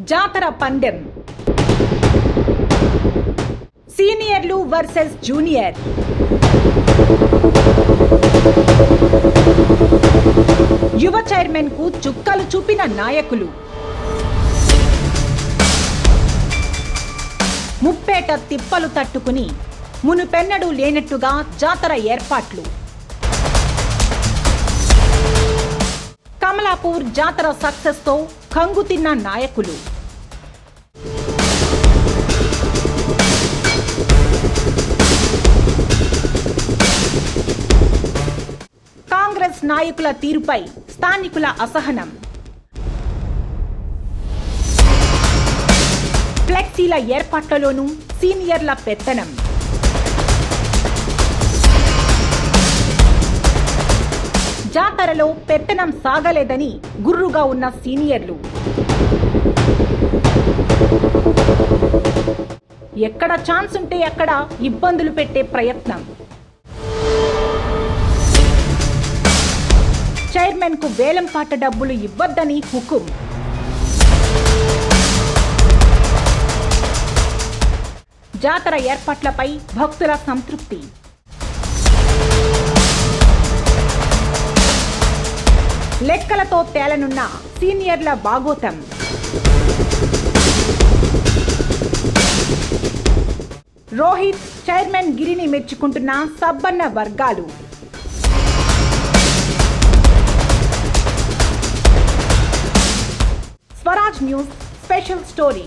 జాతర పందెం. సీనియర్లు వర్సెస్ జూనియర్. యువ చైర్మన్కు చుక్కలు చూపిన నాయకులు. ముప్పేట తిప్పలు తట్టుకుని మునుపెన్నడూ లేనట్టుగా జాతర ఏర్పాట్లు. కమలాపూర్ జాతర సక్సెస్తో కంగుతిన్న నాయకులు. కాంగ్రెస్ నాయకుల తీరుపై స్థానికుల అసహనం. ఫ్లెక్సీల ఏర్పాట్లలోనూ సీనియర్ల పెత్తనం. జాతరలో పెత్తనం సాగలేదని గుర్రుగా ఉన్న సీనియర్లు. ఎక్కడ ఛాన్స్ ఉంటే అక్కడ ఇబ్బందులు పెట్టే ప్రయత్నం. చైర్మన్కు వేలం పాట డబ్బులు ఇవ్వద్దని హుకుం. జాతర ఏర్పాట్లపై భక్తుల సంతృప్తి. లెక్కలతో తేలనున్న సీనియర్ల బాగోతం. రోహిత్ చైర్మన్ గిరిని మెచ్చుకుంటున్న సబ్బన్న వర్గాలు. Swaraj news special story.